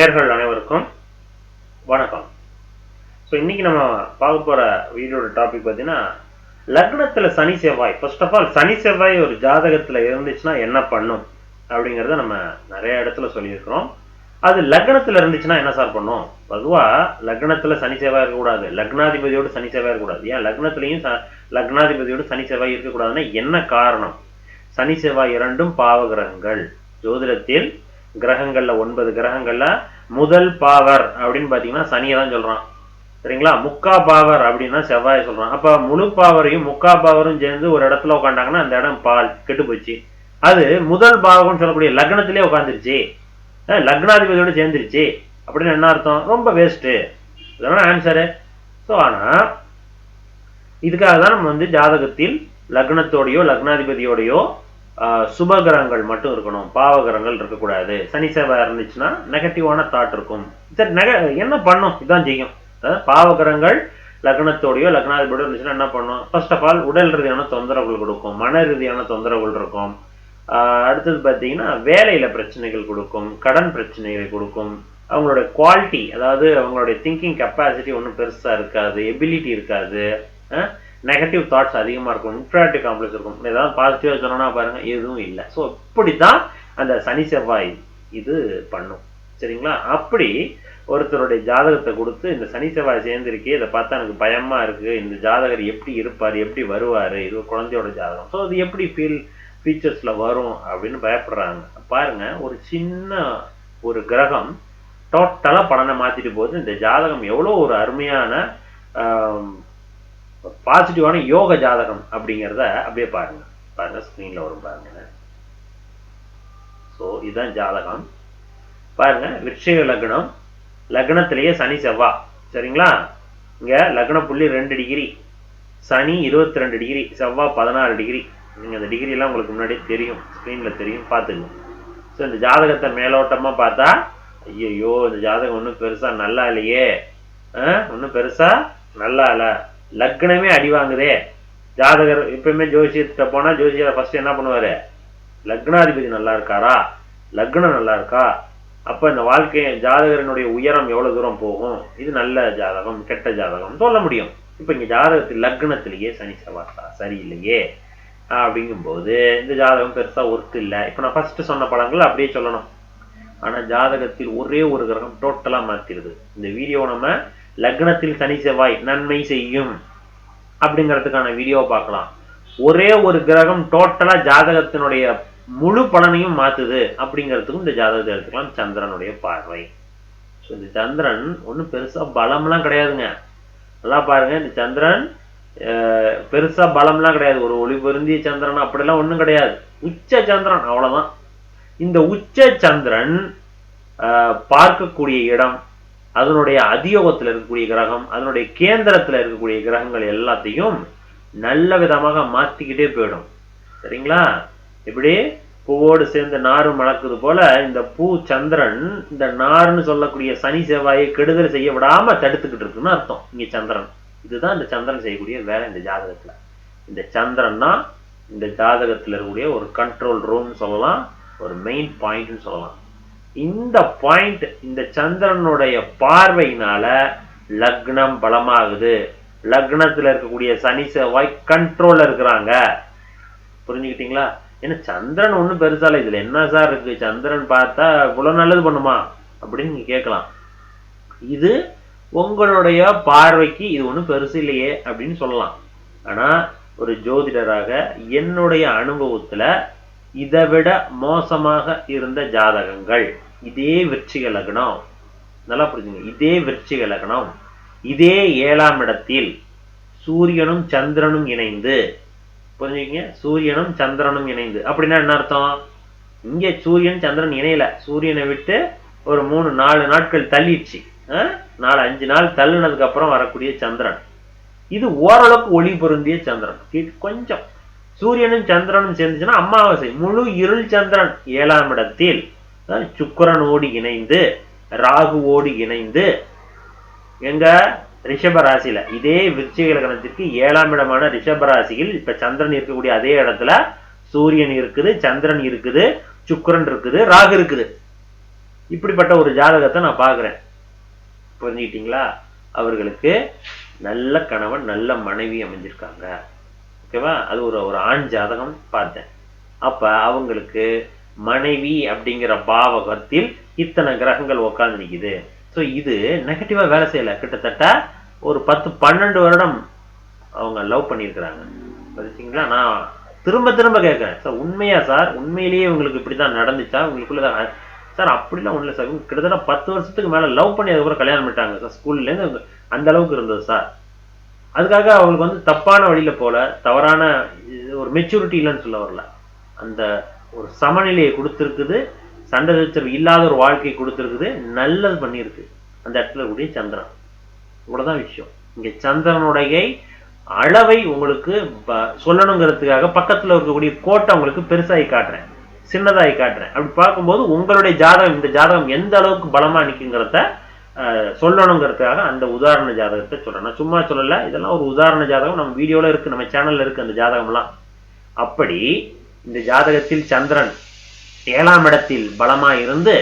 நேர்கள் அனைவருக்கும் வணக்கம். ஸோ இன்னைக்கு நம்ம பார்க்க போகிற வீடியோட டாபிக் பார்த்தீங்கன்னா லக்னத்தில் சனி செவ்வாய். ஃபர்ஸ்ட் ஆஃப் ஆல் சனி செவ்வாய் ஒரு ஜாதகத்துல இருந்துச்சுன்னா என்ன பண்ணும்? அப்படிங்கிறத நம்ம நிறைய இடத்துல சொல்லியிருக்கிறோம். அது லக்னத்துல இருந்துச்சுன்னா என்ன சார் பண்ணும்? பொதுவாக லக்னத்துல சனி செவ்வாய் இருக்கக்கூடாது. லக்னாதிபதியோடு சனி செவ்வாய் இருக்கக்கூடாது. ஏன்? லக்னத்துலேயும் ச- லக்னாதிபதியோடு சனி செவ்வாய் இருக்கக்கூடாதுன்னா என்ன காரணம்? சனி செவ்வாய் இரண்டும் பாவ கிரகங்கள். ஜோதிடத்தில் கிரகங்கள்ல ஒன்பது கிரகங்கள்ல முதல் பாவர் அப்படின்னு பார்த்தீங்கன்னா சனியை தான் சொல்கிறான் சரிங்களா? முக்கா பாவர் அப்படின்னா செவ்வாயை சொல்கிறான் அப்போ முழு பாவரையும் முக்கா பாவரும் சேர்ந்து ஒரு இடத்துல உட்காண்டாங்கன்னா அந்த இடம் பால் கெட்டு போச்சு. அது முதல் பாவம்னு சொல்லக்கூடிய லக்னத்திலே உட்காந்துருச்சு லக்னாதிபதியோடு லக்னாதிபதியோட சேர்ந்துருச்சு. அப்படின்னு என்ன அர்த்தம்? ரொம்ப வேஸ்ட்டு இதெல்லாம் ஆன்சரு ஸோ ஆனால் இதுக்காக தான் நம்ம வந்து ஜாதகத்தில் லக்னத்தோடையோ லக்னாதிபதியோடையோ சுப சுபகிரகங்கள் மட்டும் இருக்கணும். பாவகிரகங்கள் இருக்கக்கூடாது. சனி செவ்வாய் இருந்துச்சுன்னா நெகட்டிவான தாட் இருக்கும். சரி நெக என்ன பண்ணும்? இதான் செய்யும் அதாவது பாவகிரகங்கள் லக்னத்தோடையோ லக்னாதிபதியோ இருந்துச்சுன்னா என்ன பண்ணும்? ஃபர்ஸ்ட் ஆஃப் ஆல் உடல் ரீதியான தொந்தரவுகள் கொடுக்கும். மன ரீதியான தொந்தரவுகள் இருக்கும். அடுத்தது பார்த்தீங்கன்னா வேலையில பிரச்சனைகள் கொடுக்கும். கடன் பிரச்சனைகள் கொடுக்கும். அவங்களோட குவாலிட்டி அதாவது அவங்களுடைய திங்கிங் கெப்பாசிட்டி ஒன்றும் பெருசாக இருக்காது. எபிலிட்டி இருக்காது. நெகட்டிவ் தாட்ஸ் அதிகமாக இருக்கும் இன்ஃப்ராட்டி காம்ப்ளெக்ஸ் இருக்கும். ஏதாவது பாசிட்டிவாக சொன்னோன்னா பாருங்கள் எதுவும் இல்லை. ஸோ இப்படி தான் அந்த சனி செவ்வாய் இது பண்ணும். சரிங்களா? அப்படி ஒருத்தருடைய ஜாதகத்தை கொடுத்து இந்த சனி செவ்வாய் சேர்ந்திருக்கே இதை பார்த்தா எனக்கு பயமாக இருக்குது இந்த ஜாதகர் எப்படி இருப்பார் எப்படி வருவார்? இது குழந்தையோட ஜாதகம். ஸோ அது எப்படி ஃபீல் ஃபீச்சர்ஸில் வரும் அப்படின்னு பயப்படுறாங்க. பாருங்கள் ஒரு சின்ன ஒரு கிரகம் டோட்டலாக பலனை மாற்றிட்டு போகுது. இந்த ஜாதகம் எவ்வளோ ஒரு அருமையான பாசிட்டிவான யோக ஜாதகம் அப்படிங்கிறத அப்படியே பாருங்க. பாருங்க ஸ்க்ரீன்ல வரும் பாருங்க. ஸோ இதுதான் ஜாதகம். பாருங்க விருட்சிக லக்னம். லக்னத்திலேயே சனி செவ்வா. சரிங்களா? இங்கே லக்ன புள்ளி ரெண்டு டிகிரி சனி இருபத்தி ரெண்டு டிகிரி செவ்வா பதினாறு டிகிரி நீங்கள் அந்த டிகிரி எல்லாம் உங்களுக்கு முன்னாடியே தெரியும். ஸ்க்ரீனில் தெரியும். பார்த்துக்கணும் ஸோ இந்த ஜாதகத்தை மேலோட்டமாக பார்த்தா ஐயோ இந்த ஜாதகம் ஒன்றும் பெருசா நல்லா இல்லையே. ஒன்றும் பெருசா நல்லா இல்ல. லக்னமே அடி வாங்குதே. ஜாதகர் எப்பயுமே ஜோசியத்தை போனால் ஜோசியரை ஃபர்ஸ்ட் என்ன பண்ணுவார்? லக்னாதிபதி நல்லா இருக்காரா? லக்னம் நல்லா இருக்கா? அப்போ இந்த வாழ்க்கை ஜாதகரனுடைய உயரம் எவ்வளோ தூரம் போகும்? இது நல்ல ஜாதகம் கெட்ட ஜாதகம் சொல்ல முடியும். இப்போ இங்கே ஜாதகத்தில் லக்னத்திலேயே சனி செவ்வாய் சரியில்லையே. அப்படிங்கும்போது இந்த ஜாதகம் பெருசாக ஒர்த்து இல்லை. இப்போ நான் ஃபஸ்ட்டு சொன்ன படங்கள் அப்படியே சொல்லணும். ஆனால் ஜாதகத்தில் ஒரே ஒரு கிரகம் டோட்டலாக மாற்றிடுது இந்த வீடியோ நம்ம லக்னத்தில் சனி செவ்வாய் நன்மை செய்யும் அப்படிங்கிறதுக்கான வீடியோ பார்க்கலாம். ஒரே ஒரு கிரகம் டோட்டலா ஜாதகத்தினுடைய முழு பலனையும் மாத்துது அப்படிங்கிறதுக்கும் இந்த ஜாதகத்தை எடுத்துக்கலாம். சந்திரனுடைய பார்வை. ஸோ இந்த சந்திரன் ஒன்றும் பெருசா பலம்லாம் கிடையாதுங்க. நல்லா பாருங்க இந்த சந்திரன் அஹ், பெருசா பலம்லாம் கிடையாது. ஒரு ஒளி பொருந்திய சந்திரன் அப்படிலாம் ஒன்றும் கிடையாது. உச்ச சந்திரன் அவ்வளவுதான். இந்த உச்ச சந்திரன் பார்க்கக்கூடிய இடம் அதனுடைய அதியோகத்துல இருக்கக்கூடிய கிரகம் அதனுடைய கேந்திரத்துல இருக்கக்கூடிய கிரகங்கள் எல்லாத்தையும் நல்ல விதமாக மாத்திக்கிட்டே போயிடும். சரிங்களா? இப்படி பூவோடு சேர்ந்து நாறு மணக்குது போல இந்த பூ சந்திரன் இந்த நார்னு சொல்லக்கூடிய சனி செவ்வாயை கெடுதல் செய்ய விடாம தடுத்துக்கிட்டு இருக்குன்னு அர்த்தம். இங்க சந்திரன். இதுதான் இந்த சந்திரன் செய்யக்கூடிய வேலை இந்த ஜாதகத்துல. இந்த சந்திரன் தான் இந்த ஜாதகத்துல இருக்கக்கூடிய ஒரு கண்ட்ரோல் ரூம் சொல்லலாம் ஒரு மெயின் பாயிண்ட்னு சொல்லலாம். இந்த பாயிண்ட் இந்த சந்திரனுடைய பார்வையினால லக்னம் பலமாகுது. லக்னத்தில் இருக்கக்கூடிய சனி செவ்வாய் கண்ட்ரோலில் இருக்கிறாங்க. புரிஞ்சுக்கிட்டீங்களா? ஏன்னா சந்திரன் ஒன்றும் பெருசால இதில் என்ன சார் இருக்கு? சந்திரன் பார்த்தா இவ்வளோ நல்லது பண்ணுமா? அப்படின்னு நீங்கள் கேட்கலாம். இது உங்களுடைய பார்வைக்கு இது ஒன்றும் பெருசு இல்லையே அப்படின்னு சொல்லலாம். ஆனால் ஒரு ஜோதிடராக என்னுடைய அனுபவத்தில் இதை விட மோசமாக இருந்த ஜாதகங்கள். இதே விருச்சிக லக்னம். நல்லா புரிஞ்சுங்க. இதே விருச்சிக லக்னம். இதே ஏழாம் இடத்தில் சூரியனும் சந்திரனும் இணைந்து புரிஞ்சுக்கங்க? சூரியனும் சந்திரனும் இணைந்து. அப்படின்னா என்ன அர்த்தம்? இங்க சூரியன் சந்திரன் இணையல. சூரியனை விட்டு ஒரு மூணு நாலு நாட்கள் தள்ளிடுச்சு. நாலு அஞ்சு நாள் தள்ளுனதுக்கு அப்புறம் வரக்கூடிய சந்திரன். இது ஓரளவுக்கு ஒளி பொருந்திய சந்திரன். கொஞ்சம் சூரியனும் சந்திரனும் சேர்ந்துச்சுன்னா அமாவாசை. முழு இருள் சந்திரன் ஏழாம் இடத்தில். சுக்கரனோடு சுக்கிரனோடு இணைந்து ராகுவோடு இணைந்து எங்க? ரிஷப ராசியில. இதே விருச்சிக லக்னத்திற்கு ஏழாம் இடமான ரிஷப ராசியில் இப்ப சந்திரன் இருக்கக்கூடிய அதே இடத்துல சூரியன் இருக்குது சந்திரன் இருக்குது சுக்கரன் இருக்குது ராகு இருக்குது. இப்படிப்பட்ட ஒரு ஜாதகத்தை நான் பார்க்குறேன். புரிஞ்சுக்கிட்டீங்களா? அவர்களுக்கு நல்ல கணவன் நல்ல மனைவி அமைஞ்சிருக்காங்க. ஓகேவா? அது ஒரு ஒரு ஆண் ஜாதகம் பார்த்தேன். அப்ப அவங்களுக்கு மனைவி அப்படிங்கிற பாவகத்தில் இத்தனை கிரகங்கள் உட்கார்ந்து நிக்குது. ஸோ இது நெகட்டிவா வேலை செய்யல. கிட்டத்தட்ட ஒரு பத்து பன்னெண்டு வருடம் அவங்க லவ் பண்ணியிருக்கிறாங்க. பார்த்தீங்களா நான் திரும்ப திரும்ப கேட்குறேன். சார் உண்மையா சார்? உண்மையிலேயே உங்களுக்கு இப்படிதான் நடந்துச்சா? உங்களுக்குள்ள சார் அப்படிலாம் ஒன்றும் சார். கிட்டத்தட்ட பத்து வருஷத்துக்கு மேலே லவ் பண்ணி அதுக்கப்புறம் கல்யாணம் பண்ணிட்டாங்க. சார் ஸ்கூல்லேருந்து அந்த அளவுக்கு இருந்தது சார். அதுக்காக அவங்களுக்கு வந்து தப்பான வழியில் போல தவறான இது ஒரு மெச்சூரிட்டி இல்லைன்னு சொல்ல வரல. அந்த ஒரு சமநிலையை கொடுத்துருக்குது சண்டை சச்சரவு இல்லாத ஒரு வாழ்க்கையை கொடுத்துருக்குது நல்லது பண்ணியிருக்கு. அந்த இடத்துல கூடிய சந்திரன். இவ்வளோதான் விஷயம். இங்கே சந்திரனுடைய அளவை உங்களுக்கு ப- சொல்லணுங்கிறதுக்காக பக்கத்தில் இருக்கக்கூடிய கோட்டை உங்களுக்கு பெருசாகி காட்டுறேன். சின்னதாகி காட்டுறேன். அப்படி பார்க்கும்போது உங்களுடைய ஜாதகம் இந்த ஜாதகம் எந்த அளவுக்கு பலமாக நிற்குங்கிறத சொல்லணுங்கிறதுக்காக அந்த உதாரண ஜாதகத்தை சொல்கிறேன் நான் சும்மா சொல்லலை இதெல்லாம் ஒரு உதாரண ஜாதகம் நம்ம வீடியோல இருக்கு நம்ம சேனல்ல இருக்கு அந்த ஜாதகம்லாம். அப்படி இந்த ஜாதகத்தில் சந்திரன் ஏழாம் இடத்தில் பலமா இருந்து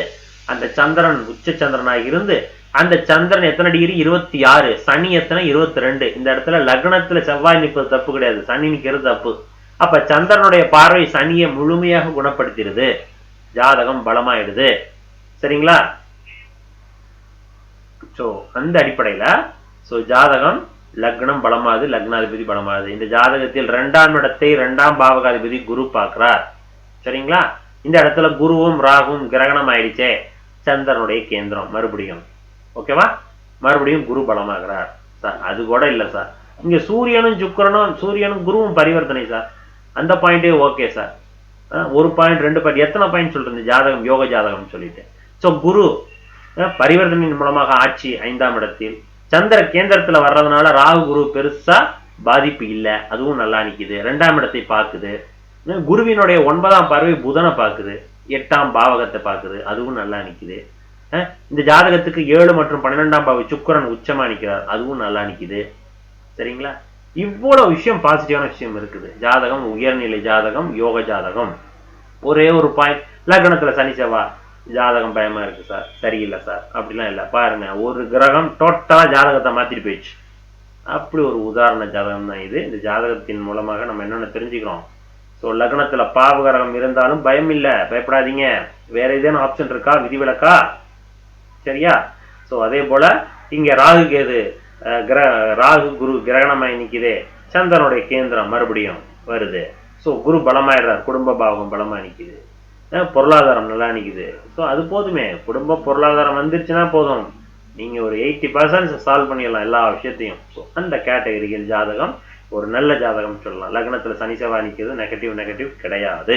அந்த சந்திரன் உச்ச சந்திரனாக இருந்து அந்த சந்திரன் எத்தனை டிகிரி இருபத்தி ஆறு. சனி எத்தனை? இருபத்தி ரெண்டு. இந்த இடத்துல லக்னத்துல செவ்வாய் நிற்பது தப்பு கிடையாது. சனி நிற்கிறது தப்பு. அப்ப சந்திரனுடைய பார்வை சனியை முழுமையாக குணப்படுத்திடுது. ஜாதகம் பலமாயிடுது. சரிங்களா? ஸோ அந்த அடிப்படையில் ஸோ ஜாதகம் லக்னம் பலமாகுது லக்னாதிபதி பலமாகுது இந்த ஜாதகத்தில் ரெண்டாம் இடத்தை ரெண்டாம் பாவகாதிபதி குரு பார்க்கிறார். சரிங்களா? இந்த இடத்துல குருவும் ராகுவும் கிரகணம் ஆயிடுச்சே. சந்திரனுடைய கேந்திரம் மறுபடியும். ஓகேவா மறுபடியும் குரு பலமாகிறார். சார் அது கூட இல்லை சார் இங்கே சூரியனும் சுக்கரனும் சூரியனும் குருவும் பரிவர்த்தனை சார் அந்த பாயிண்டே ஓகே சார் ஒரு பாயிண்ட் ரெண்டு பாயிண்ட் எத்தனை பாயிண்ட் சொல்றது? ஜாதகம் யோக ஜாதகம் சொல்லிட்டு. ஸோ குரு பரிவர்த்தனையின் மூலமாக ஆட்சி ஐந்தாம் இடத்தில். சந்திர கேந்திரத்துல வர்றதுனால ராகு குரு பெருசா பாதிப்பு இல்லை. அதுவும் நல்லா நிக்குது. ரெண்டாம் இடத்தை பார்க்குது. குருவினுடைய ஒன்பதாம் பார்வை புதனை பார்க்குது. எட்டாம் பாவகத்தை பார்க்குது. அதுவும் நல்லா நிக்குது. இந்த ஜாதகத்துக்கு ஏழு மற்றும் பன்னிரெண்டாம் பாவை சுக்கிரன் உச்சமா நிக்கிறார். அதுவும் நல்லா நிக்குது. சரிங்களா? இவ்வளவு விஷயம் பாசிட்டிவான விஷயம் இருக்குது. ஜாதகம் உயர்நிலை ஜாதகம் யோக ஜாதகம். ஒரே ஒரு பாயிண்ட் லக்னத்துல சனி செவ்வாய். ஜாதகம் பயமா இருக்கு சார். சரியில்லை சார். அப்படிலாம் இல்லை. பாருங்க ஒரு கிரகம் டோட்டலா ஜாதகத்தை மாத்திட்டு போயிடுச்சு. அப்படி ஒரு உதாரண ஜாதகம் தான் இது. இந்த ஜாதகத்தின் மூலமாக நம்ம என்னென்ன தெரிஞ்சுக்கிறோம்? ஸோ லக்னத்தில் பாவகரகம் இருந்தாலும் பயம் இல்லை. பயப்படாதீங்க. வேற ஏதேனும் ஆப்ஷன் இருக்கா? விதிவிலக்கா? சரியா? ஸோ அதே போல இங்கே ராகு கேது கிர ராகு குரு கிரகணமாக நிற்கிது சந்திரனுடைய கேந்திரம் மறுபடியும் வருது. ஸோ குரு பலமாயிடுறார். குடும்ப பாவம் பலமாக நிற்கிது பொருளாதாரம் நல்லா நிற்குது ஸோ அது போதுமே. குடும்ப பொருளாதாரம் வந்துருச்சுன்னா போதும். நீங்கள் ஒரு எயிட்டி பர்சன்ட் சால்வ் பண்ணிடலாம் எல்லா விஷயத்தையும். ஸோ அந்த கேட்டகரிகள் ஜாதகம் ஒரு நல்ல ஜாதகம் சொல்லலாம். லக்னத்தில் சனி செவ்வாய் நிற்கிறது நெகட்டிவ் நெகட்டிவ் கிடையாது.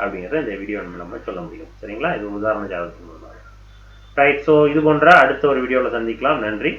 அப்படிங்கிறத இந்த வீடியோ நம்ம சொல்ல முடியும். சரிங்களா? இது உதாரண ஜாதகத்தின் மூலமாக. ரைட் ஸோ இது போன்ற அடுத்த ஒரு வீடியோவில் சந்திக்கலாம். நன்றி.